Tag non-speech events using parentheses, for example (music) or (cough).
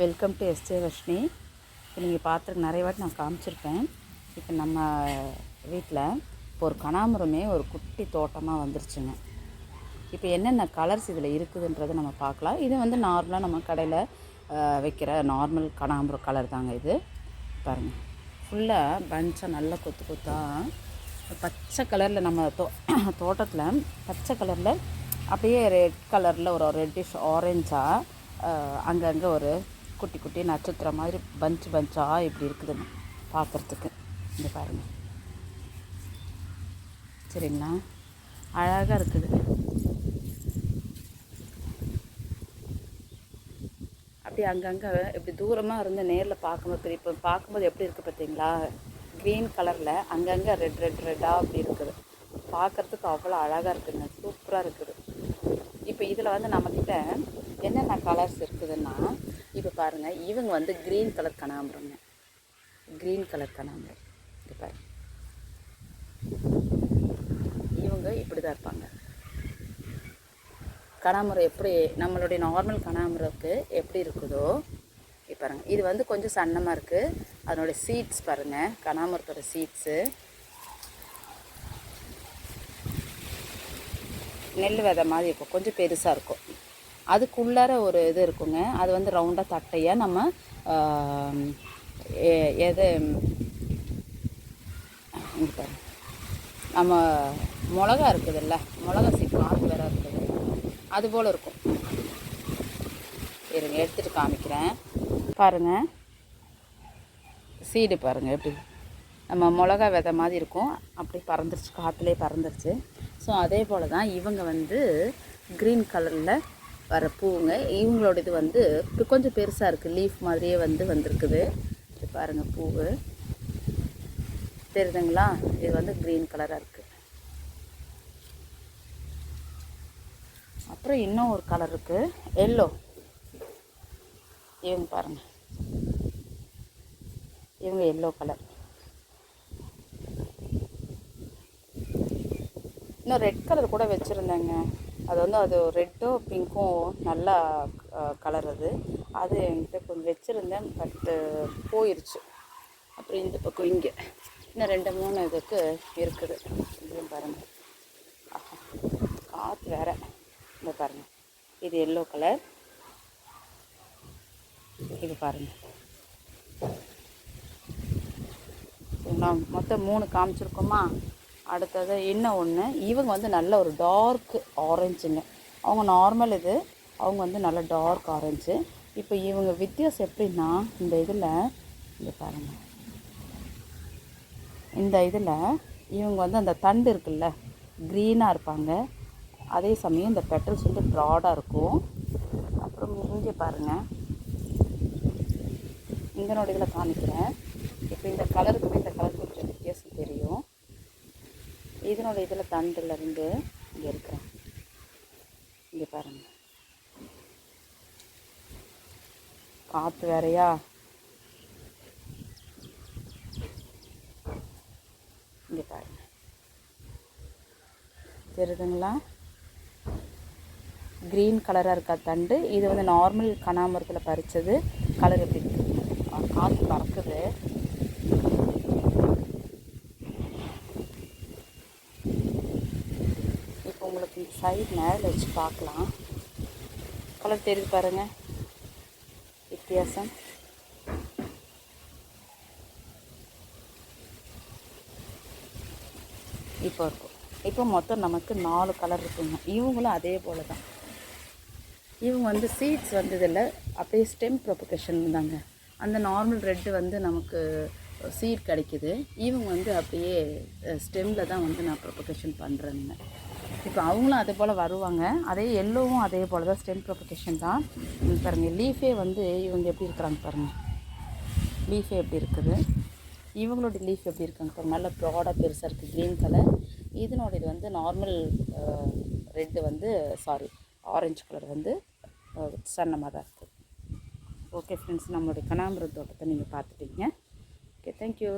Welcome to SJ Varshini. இப்போ நீங்கள் பார்த்துருக்கு நிறைய வாட்டி நான் காமிச்சிருப்பேன். இப்போ நம்ம வீட்டில் இப்போ ஒரு கனாமரமே ஒரு குட்டி தோட்டமாக வந்துருச்சுங்க. இப்போ என்னென்ன கலர்ஸ் இதில் இருக்குதுன்றதை நம்ம பார்க்கலாம். இது வந்து நார்மலாக நம்ம கடையில் வைக்கிற நார்மல் கனாமரம் கலர் தாங்க இது. பாருங்கள் ஃபுல்லாக பஞ்சாக நல்லா கொத்து கொத்தாக பச்சை கலரில் நம்ம தோ (clears throat) தோட்டத்தில் பச்சை கலரில் அப்படியே ரெட் கலரில் ஒரு ரெட்டிஷ் ஆரஞ்சாக அங்கங்கே ஒரு குட்டி குட்டி நட்சத்திரம் மாதிரி பஞ்ச் பஞ்சாக இப்படி இருக்குதுங்க. பார்க்குறதுக்கு இந்த பாருங்கள் சரிங்களா? அழகாக இருக்குது. அப்படி அங்கங்கே இப்படி தூரமாக இருந்து நேரில் பார்க்கும்போது பெரிய இப்போ பார்க்கும்போது எப்படி இருக்குது பார்த்தீங்களா? க்ரீன் கலரில் அங்கங்கே ரெட் ரெட் ரெட்டாக அப்படி இருக்குது. பார்க்குறதுக்கு அவ்வளோ அழகாக இருக்குதுங்க சூப்பராக இருக்குது. இப்போ இதில் வந்து நம்மக்கிட்ட என்னென்ன கலர்ஸ் இருக்குதுன்னா இப்போ பாருங்கள் இவங்க வந்து க்ரீன் கலர் கனாம்பரங்க க்ரீன் கலர் கனாம்பரம் இது பாருங்க. இவங்க இப்படி தான் இருப்பாங்க. கனாமரம் எப்படி நம்மளுடைய நார்மல் கனாமரத்துக்கு எப்படி இருக்குதோ இப்போ பாருங்க. இது வந்து கொஞ்சம் சன்னமாக இருக்குது அதனுடைய சீட்ஸ் பாருங்கள் கனாமரத்தோட சீட்ஸு நெல் விதை மாதிரி இருக்கும். கொஞ்சம் பெருசாக இருக்கும். அதுக்குள்ளார ஒரு இது இருக்குங்க. அது வந்து ரவுண்டாக தட்டையாக நம்ம எ- எது நம்ம மிளகா இருக்குதுல்ல மிளகா சீக்கிரம் அது வேற இருக்குது. அது போல் இருக்கும். இருங்க எடுத்துகிட்டு காமிக்கிறேன். பாருங்கள் சீடு பாருங்கள் எப்படி. நம்ம மிளகா விதை மாதிரி இருக்கும். அப்படி பறந்துருச்சு காற்றுலேயே பறந்துருச்சு. ஸோ அதே போல் தான் இவங்க வந்து க்ரீன் கலரில் வர பூவுங்க. இவங்களோட இது வந்து கொஞ்சம் பெருசாக இருக்குது லீஃப் மாதிரியே வந்து வந்திருக்குது. இது பாருங்கள் பூவு. தெரியுதுங்களா? இது வந்து க்ரீன் கலராக இருக்குது அப்புறம் இன்னும் ஒரு கலர் இருக்குது எல்லோ இவங்க பாருங்கள் இவங்க எல்லோ கலர் இன்னும் ரெட் கலர் கூட வச்சுருந்தேங்க. அது வந்து அது ரெட்டும் பிங்க்கும் நல்லா கலர் அது அது என்கிட்ட கொஞ்சம் வச்சுருந்தேன் பட்டு போயிருச்சு. அப்புறம் இந்த பக்கம் இங்கே. இன்னும் ரெண்டு மூணு இதுக்கு இருக்குது. இதுவும் பாருங்கள் ஆஹா காற்று வேற. இந்த பாருங்கள் இது எல்லோ கலர் இது பாருங்கள் நான் மொத்தம் மூணு காமிச்சிருக்கோமா? அடுத்தது இன்னும் ஒன்று இவங்க வந்து நல்ல ஒரு டார்க் ஆரஞ்சுங்க அவங்க நார்மல் இது அவங்க வந்து நல்ல டார்க் ஆரஞ்சு இப்போ இவங்க வித்தியாசம் எப்படின்னா இந்த இதில் இங்கே பாருங்கள் இந்த இதில் இவங்க வந்து அந்த தண்டு இருக்குல்ல க்ரீனாக இருப்பாங்க. அதே சமயம் இந்த பெட்டல்ஸ் வந்து ப்ராடாக இருக்கும். அப்புறம் இங்கே பாருங்கள் இங்கனோட இதில் காமிக்கிறேன். இப்போ இந்த கலருக்குமே இந்த கலருக்கு இதனோட இதில் தண்டுலேருந்து இங்கே இருக்கிறேன். இங்கே பாருங்க. காற்று வேறையா? இங்கே பாருங்க. தெரியுதுங்களா? க்ரீன் கலராக இருக்கா தண்டு? இது வந்து நார்மல் கனாமரத்தில் பறித்தது கலர் எப்படி இருக்குது ஆ, காற்று பறக்குது இப்போ உங்களுக்கு இந்த சைடு வச்சு பார்க்கலாம். கலர் தெரியுது பாருங்க. வித்தியாசம். இப்போ இருக்கும். இப்போ மொத்தம் நமக்கு நாலு கலர் இருக்குங்க. இவங்களும் அதே போல தான் இவங்க வந்து சீட்ஸ் வந்ததில் அப்படியே ஸ்டெம் ப்ரொபகேஷன் தாங்க. அந்த நார்மல் ரெட்டு வந்து நமக்கு சீட் கிடைக்குது. இவங்க வந்து அப்படியே ஸ்டெம்மில் தான் வந்து நான் ப்ரொபகேஷன் பண்ணுறேங்க இப்போ அவங்களும் அதே போல் வருவாங்க. அதே எல்லோவும் அதே போல் தான் ஸ்டெம் ப்ரொபகேஷன் தான். பாருங்கள் லீஃபே வந்து இவங்க எப்படி இருக்கிறாங்க பாருங்கள் லீஃபே எப்படி இருக்குது? இவங்களோட லீஃப் எப்படி இருக்காங்க பாருங்கள் நல்ல ப்ராடாக பெருசாக இருக்குது க்ரீன் கலர் இதனோட இது வந்து நார்மல் ரெட்டு வந்து சாரி ஆரஞ்சு கலர் வந்து சன்னமாக தான் இருக்குது ஓகே ஃப்ரெண்ட்ஸ் நம்மளுடைய கனாம்பரம் தோட்டத்தை நீங்கள் பார்த்துட்டீங்க ஓகே தேங்க்யூ